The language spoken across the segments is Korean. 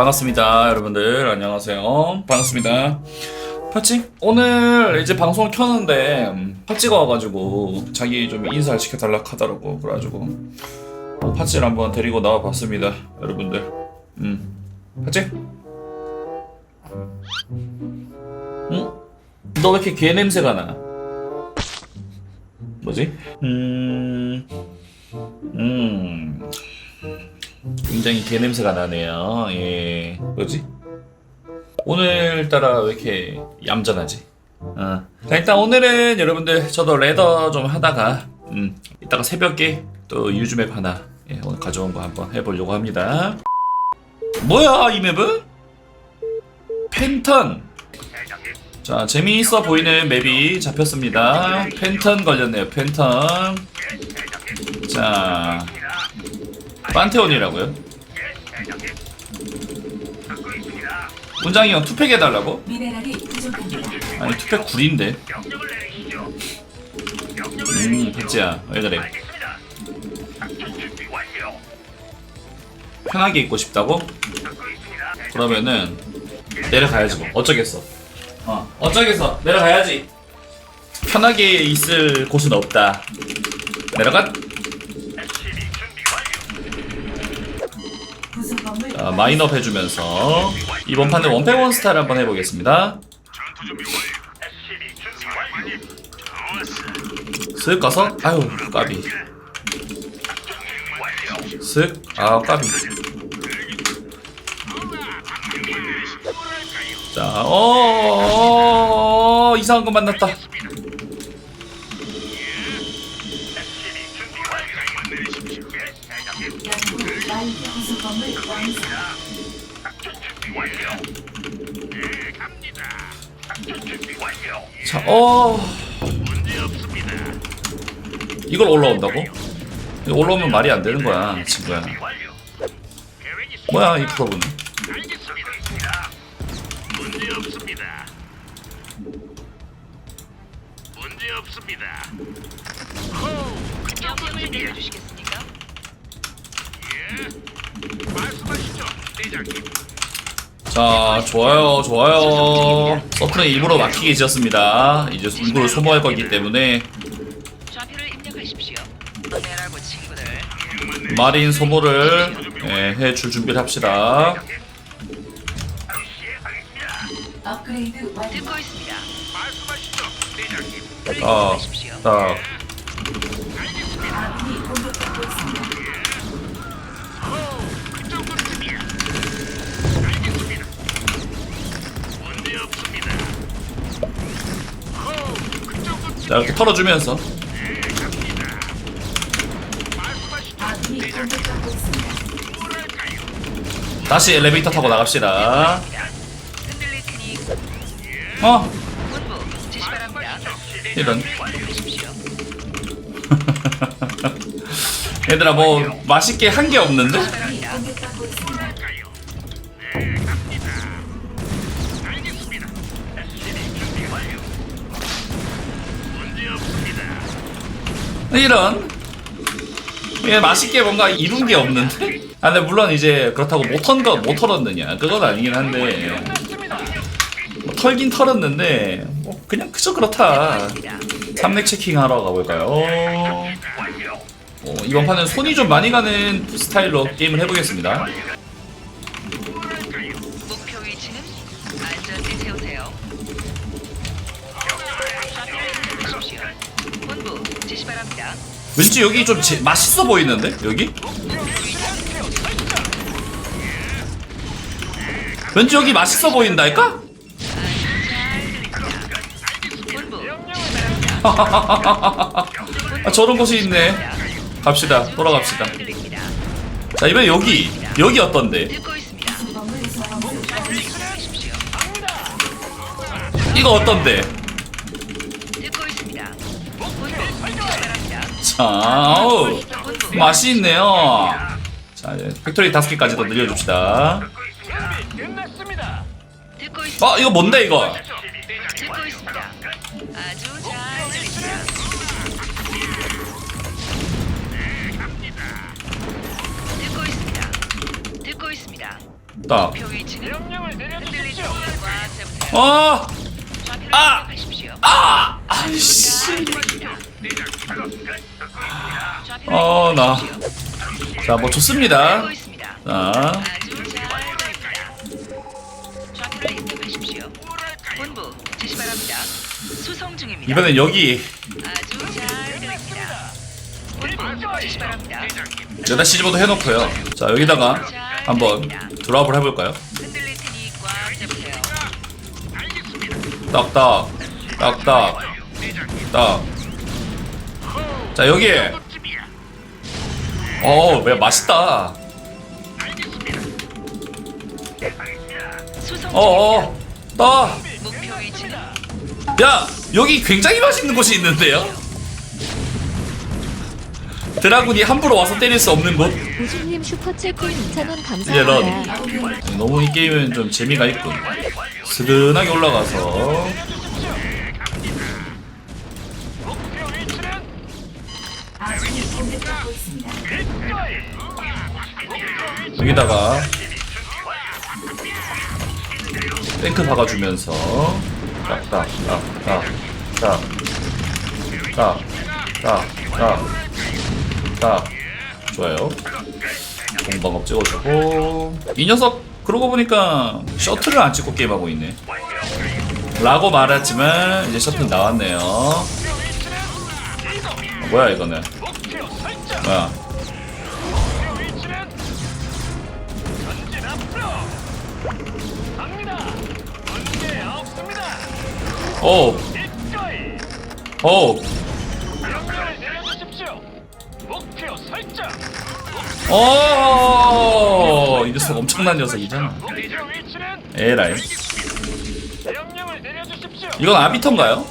반갑습니다 여러분들. 안녕하세요. 반갑습니다. 팥찌 오늘 이제 방송을 켰는데 음, 팥찌가 와가지고 자기 좀 인사를 시켜달라 하더라고 그래가지고. 어, 팥찌를 한번 데리고 나와봤습니다 여러분들. 음. 팥찌 응? 너 왜 이렇게 개 냄새가 나? 뭐지? 음... 음... 굉장히 개 냄새가 나네요. 예. 뭐지? 오늘따라 왜 이렇게 얌전하지? 어. 자, 일단 오늘은 여러분들 저도 레더 좀 하다가 음, 이따가 새벽에 또 유즈맵 하나 예, 오늘 가져온 거 한번 해보려고 합니다. 뭐야 이 맵은? 펜턴. 자 재미있어 보이는 맵이 잡혔습니다. 펜턴 걸렸네요. 펜턴. 자 판테온이라고요? 문장이 형 투팩 해달라고? 미네랄이 부족합니다. 아니 투팩 구린데. 음 백지야. 왜 그래 편하게 입고 싶다고? 그러면은 내려가야지 뭐. 어쩌겠어? 어 어쩌겠어? 내려가야지. 편하게 있을 곳은 없다. 내려가 자, 마인업 해주면서 이번 판은 원팩 원스타일 한번 해보겠습니다 쓱 가서 아유 까비 쓱아 까비 자, 어, 어, 이상한 거 만났다. 어, 이걸 올라온다고? 올라오면 말이 안 되는 거야, 친구야. 뭐야, 이 프로브는? 그? 예. 말씀하시죠, 대장님. 자, 좋아요, 좋아요. 서프는 일부러 막히게 지었습니다. 이제 일부러 소모할 거기 때문에 좌표를 입력하십시오. 내라고 친구들. 마린 소모를 예, 해줄 준비를 합시다. 업그레이드 완료. 듣고 있습니다. 말씀하시죠, 대장님. 아, 하십시오. 딱. 아군이 공격받고 있습니다. 자, 이렇게 털어주면서. 다시 엘리베이터 타고 나갑시다. 어. 이런. 얘들아, 뭐, 맛있게 한 게 없는데? 이런. 예, 맛있게 뭔가 이룬 게 없는데? 아, 근데 물론 이제 그렇다고 못턴 거, 못 털었느냐. 그건 아니긴 한데. 뭐 털긴 털었는데, 뭐, 그냥 그저 그렇다. 삼렉 체킹 하러 가볼까요? 어, 이번 판은 손이 좀 많이 가는 스타일로 게임을 해보겠습니다. 왠지 여기 좀 제- 맛있어 보이는데? 여기? 왠지 여기 맛있어 보인다니까? 아, 저런 곳이 있네. 갑시다. 돌아갑시다. 자, 이번에 여기. 여기 어떤데? 이거 어떤데? 자. 본부 맛이 있네요. 자, 이제 팩토리 다섯 개까지 더 늘려줍시다. 끝났습니다. 듣고 있습니다. 어, 이거 뭔데, 이거? 듣고 있습니다. 아주 잘 들립니다. 듣고 있습니다. 듣고 있습니다. 딱. 목표 위치는 명령을 흔들리지 내려주십시오. 않고 꽉 잡으세요. 어! 좌표를 아! 입력하십시오. 아! 아이씨. 어, 나. 입력 어, 나. 자, 뭐 좋습니다. 자. 이번엔 여기. 여다 시즈모도 해놓고요. 자, 여기다가 한번 드랍을 해볼까요? 딱딱. 딱딱. 딱. 자, 여기. 어, 왜 맛있다. 수송 어, 중입니다. 어, 위치는 야, 여기 굉장히 맛있는 곳이 있는데요? 드라군이 함부로 와서 때릴 수 없는 곳? 우주님 슈퍼챗 2,000원 이제 런. 감사합니다. 너무 이 게임은 좀 재미가 있군. 스근하게 올라가서 여기다가 탱크 박아주면서. 딱딱딱딱딱딱딱 좋아요. 공방업 찍어주고. 이 녀석 그러고 보니까 셔틀을 안 찍고 게임하고 있네. 라고 말했지만 이제 셔틀 나왔네요. 뭐야 이거는? 뭐야? 오, 기꺼이. 오, 명령을 내려주십시오. 목표 설정. 오! 이 녀석 엄청난 녀석이잖아. 에라이. 명령을 내려주십시오. 이건 아비터인가요?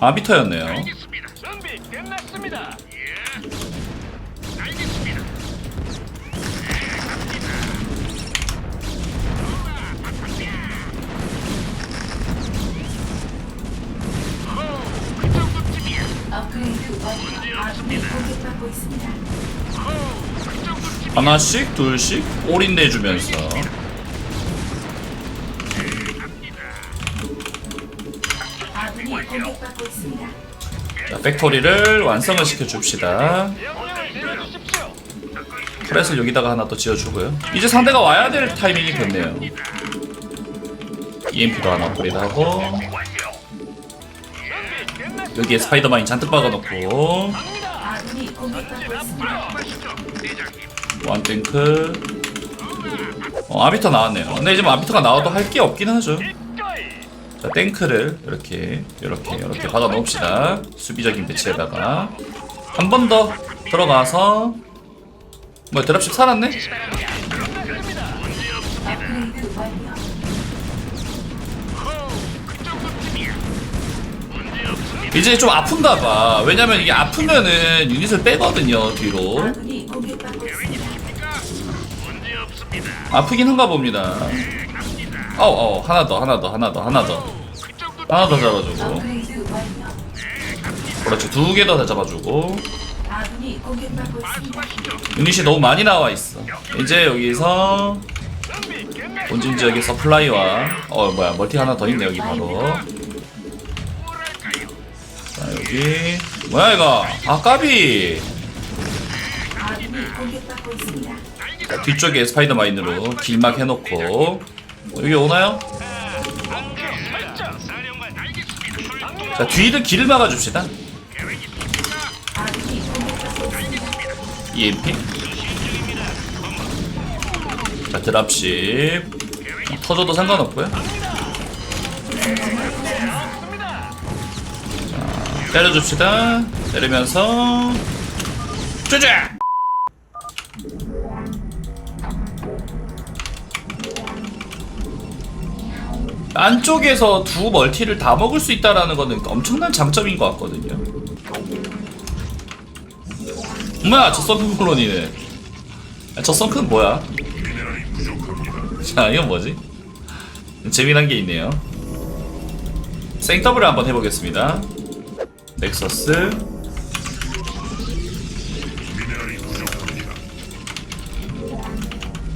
아비터였네요. 하나씩, 둘씩 공격받고 있습니다. 자, 팩토리를 완성을 시켜줍시다. 프렛을 여기다가 하나 더 지어주고요. 이제 상대가 와야 될 타이밍이 됐네요. EMP도 하나 업그레이드하고. 여기에 스파이더만이 잔뜩 박아놓고. 원탱크 어, 아비터 나왔네요. 근데 이제 뭐 아비터가 나와도 할 게 없긴 하죠. 자, 탱크를 이렇게 이렇게 이렇게 박아 놓읍시다. 수비적인 배치에다가 한 번 더 들어가서 뭐 드랍십 살았네? 이제 좀 아픈가 봐. 왜냐면 이게 아프면은 유닛을 빼거든요, 뒤로. 아프긴 한가 봅니다. 어, 어, 하나 더, 하나 더, 하나 더, 하나 더. 하나 더 잡아주고. 그렇지, 두개 더 잡아주고. 유닛이 너무 많이 나와 있어. 이제 여기서. 본진 지역의 서플라이와 어 뭐야 멀티 하나 더 있네 여기 바로. 자 여기 뭐야 이거 아 까비. 아군이 공격받고 있습니다. 자, 뒤쪽에 스파이더마인으로 길막 해놓고 여기 오나요? 자 뒤를 길을 막아줍시다. EMP. 자 드랍십. 터져도 상관없고요. 자 때려줍시다. 때리면서 쭈쭈. 안쪽에서 두 멀티를 다 먹을 수 있다라는 거는 엄청난 장점인 것 같거든요. 뭐야 저 썬크 콜론이네. 아, 저 썬크는 뭐야? 자 이건 뭐지? 재미난 게 있네요. 생더블을 한번 해보겠습니다. 넥서스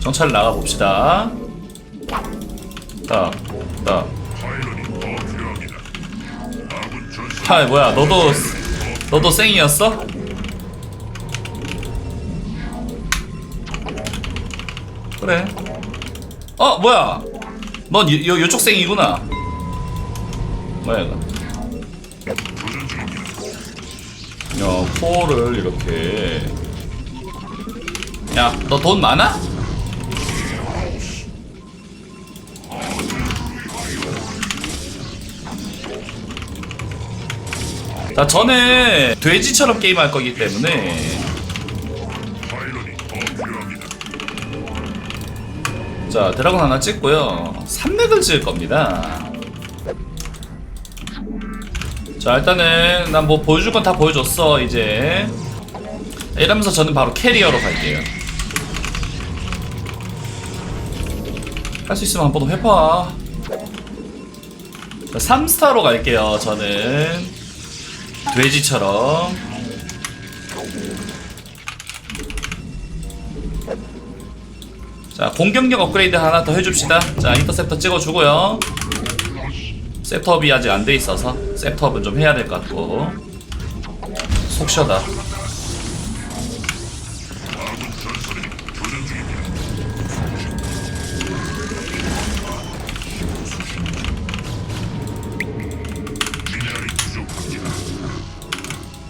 정찰 나가 봅시다. 딱, 딱. 하, 뭐야, 너도 너도 쌩이었어? 그래. 어, 뭐야? 넌 요, 요, 요쪽 쌩이구나. 뭐야 이거? 야, 코어를 이렇게. 야, 너 돈 많아? 자, 저는 돼지처럼 게임할 거기 때문에 자, 드라곤 하나 찍고요. 산맥을 지을 겁니다. 자, 일단은 난 뭐 보여줄 건 다 보여줬어, 이제. 이러면서 저는 바로 캐리어로 갈게요. 할 수 있으면 한 번 더 해봐. 자, 3스타로 갈게요, 저는. 돼지처럼. 자, 공격력 업그레이드 하나 더 해줍시다. 자, 인터셉터 찍어주고요. 셋업이 아직 안 돼 있어서 셋업은 좀 해야 될 것 같고. 속 쉬어다.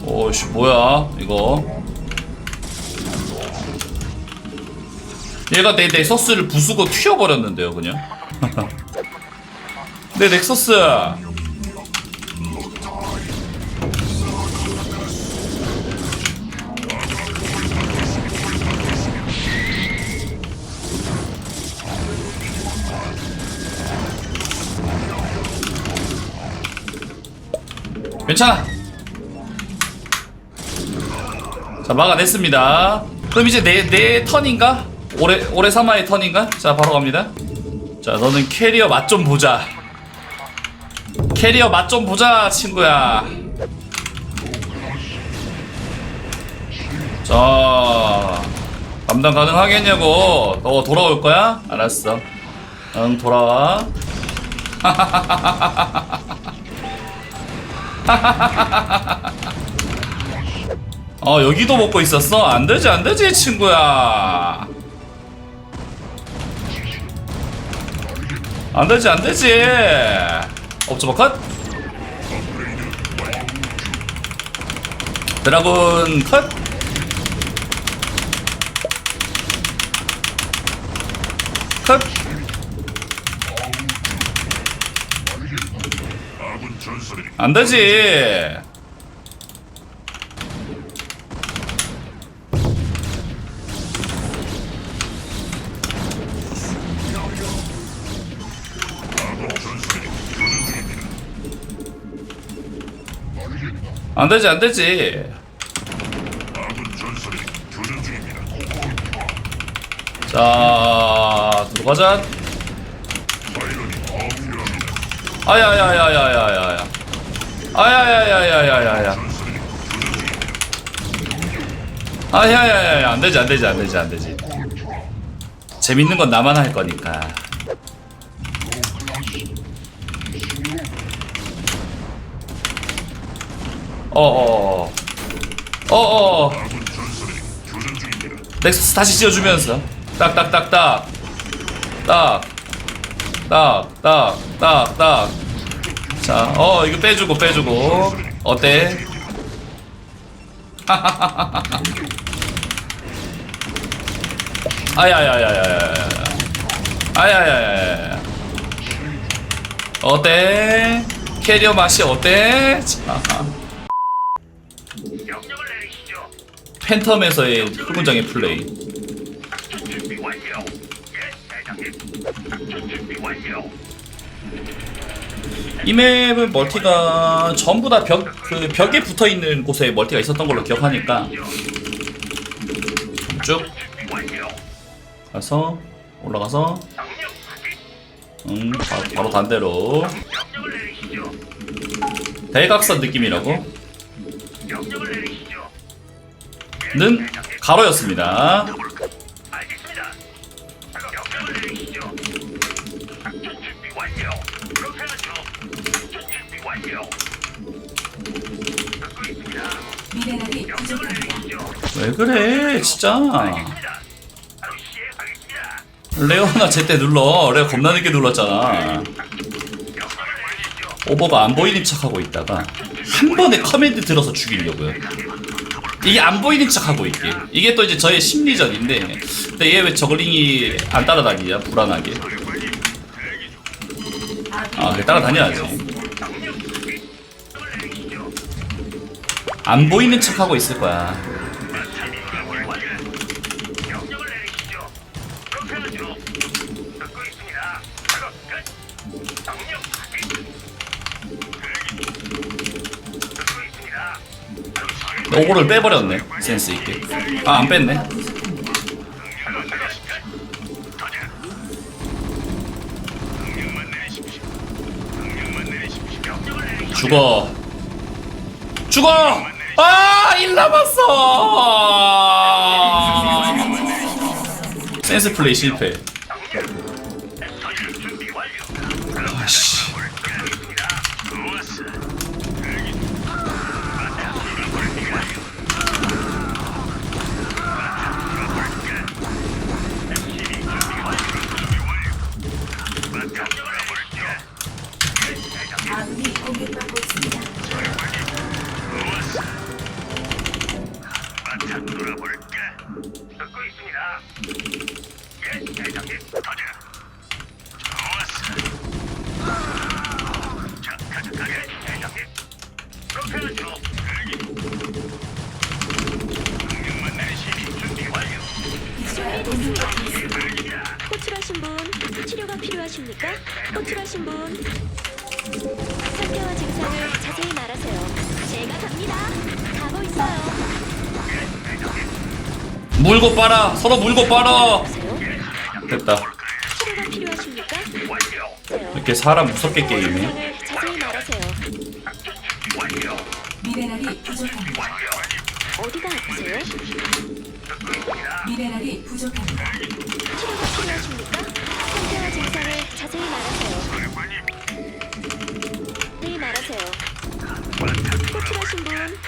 오씨 뭐야 이거 얘가 내 넥서스를 부수고 튀어버렸는데요 그냥 내 넥서스 괜찮아. 자 막아냈습니다. 그럼 이제 내, 내 턴인가? 올해 올해 사마의 턴인가? 자 바로 갑니다. 자 너는 캐리어 맛 좀 보자. 캐리어 맛 좀 보자 친구야. 자 감당 가능하겠냐고. 너 돌아올 거야? 알았어. 응 돌아와 어 여기도 먹고 있었어? 안되지 안되지 친구야 안되지 안되지 업저버 컷 드라군 컷 컷. 안 되지. 안 되지 안 되지. 자 들어가자 아야야야야야야야 아야야야야야야야 아야야야야 안 되지 안 되지 안 되지 안 되지. 재밌는 건 나만 할 거니까. 어어어. 어어 넥서스 다시 지어주면서. 딱딱딱딱. 딱 딱 딱 딱 딱 자, 어 이거 빼주고 빼주고 어때? 아야야야야야야 아야야야야 어때? 캐리어 맛이 어때? 자. 팬텀에서의 흑문장의 플레이 이 맵은 멀티가 전부 다 벽 그 벽에 붙어 있는 곳에 멀티가 있었던 걸로 기억하니까 쭉. 가서 올라가서. 음 바로, 바로 반대로. 대각선 느낌이라고. 는 가로였습니다. 완료. 듣고 있습니다. 미네랄이 부족합니다. 내리시죠. 왜 그래 진짜 알겠습니다. 바로 시행하겠습니다. 레오나 제때 눌러 레오 겁나 늦게 눌렀잖아 명령을 내리시죠. 오버가 안 보이는 척하고 있다가 한 번에 커맨드 들어서 죽이려고요 이게 안 보이는 척하고 있게 이게 또 이제 저의 심리전인데 근데 얘 왜 저글링이 안 따라다니냐 불안하게 아 그게 따라다녀야지 안 보이는 척 하고 있을 거야. 오버를 빼버렸네 센스 있게. 아 안 뺐네. 죽어. 죽어 아일 남았어. 센스 플레이 실패 물고 빨아 서로 물고 빨아. 됐다 치료가 필요하십니까? 이렇게 사람 무섭게 게임해 증상을 자세히 말하세요. 완료. 미네랄이 부족합니다. 어디가 아프세요? 미네랄이 부족합니다. 치료가 필요하십니까? 상태와 증상을 자세히 말하세요. 자세히 말하세요. 호출하신 분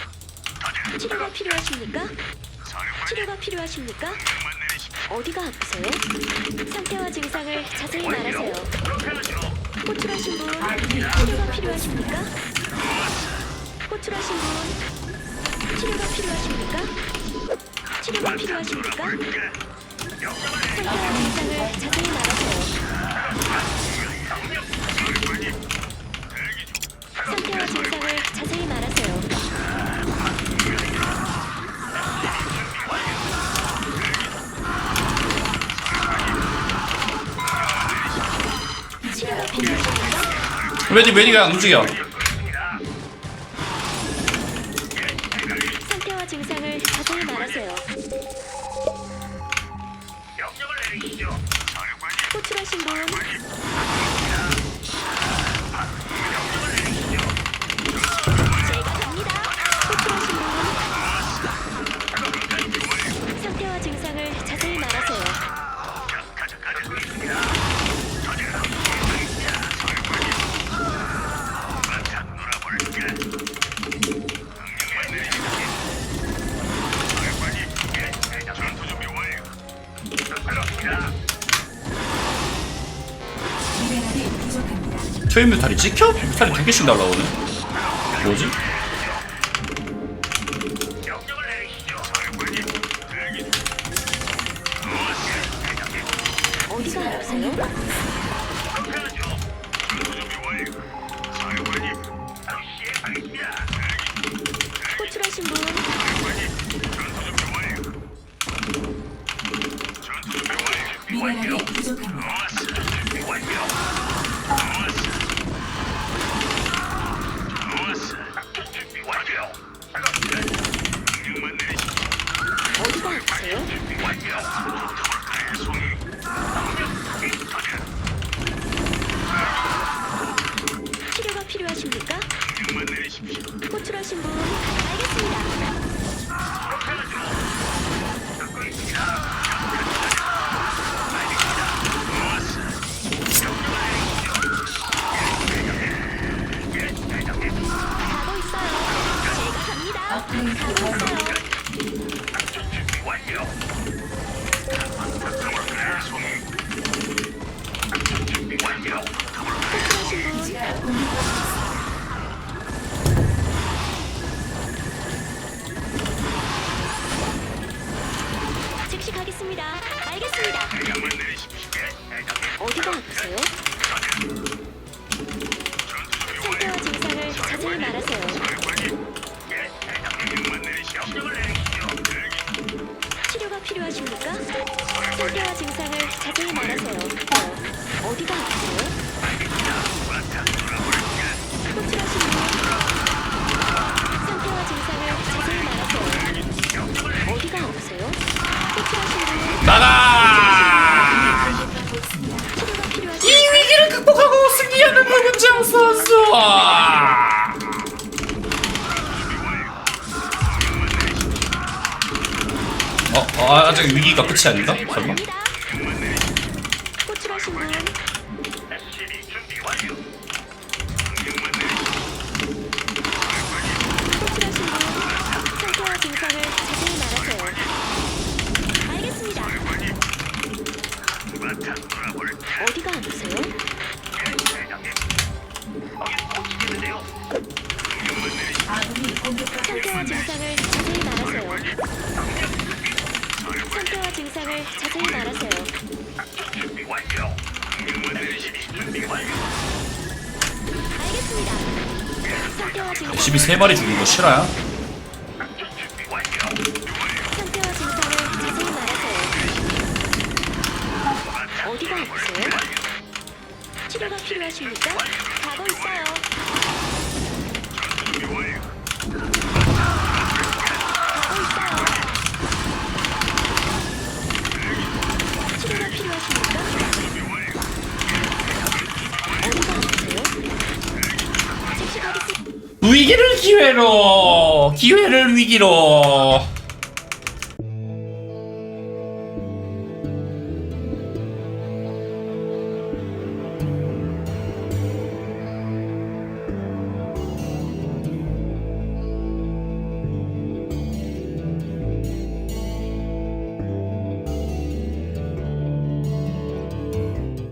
치료가 필요하십니까? 치료가 필요하십니까? 어디가 아프세요? 상태와 증상을 자세히 말하세요. 호출하신 분 치료가 필요하십니까? 호출하신 분 치료가 필요하십니까? 치료가 필요하십니까? 상태와 증상을 자세히 말하세요. 왜니 왜니가 안 움직여 상태와 증상을 자세히 말하세요. 명령을 내리시죠. 호출하신 분 초임 뮤탈이 찍혀? 뮤탈이 두 개씩 날라오네 뭐지? 어디가 아프세요? 상태와 증상을 자세히 말하세요. 어, 어디가 아프세요? 호출하신 분 상태와 증상을 자세히 말하세요. 어디가 아프세요? 호출하신 분 나가! 치료가? 이 위기를 극복하고 승리하는 박은장 선수! 어, 어, 아직 위기가 끝이 아닌가? 설마? 12세 죽인 거 아프세요? 치료가 필요하십니까? 가고 있어요. 준비 완료. 가고 있어요. 치료가 필요하십니까? 어디가 아프세요? 즉시 가겠습니다. 위기를 기회로! 기회를 위기로!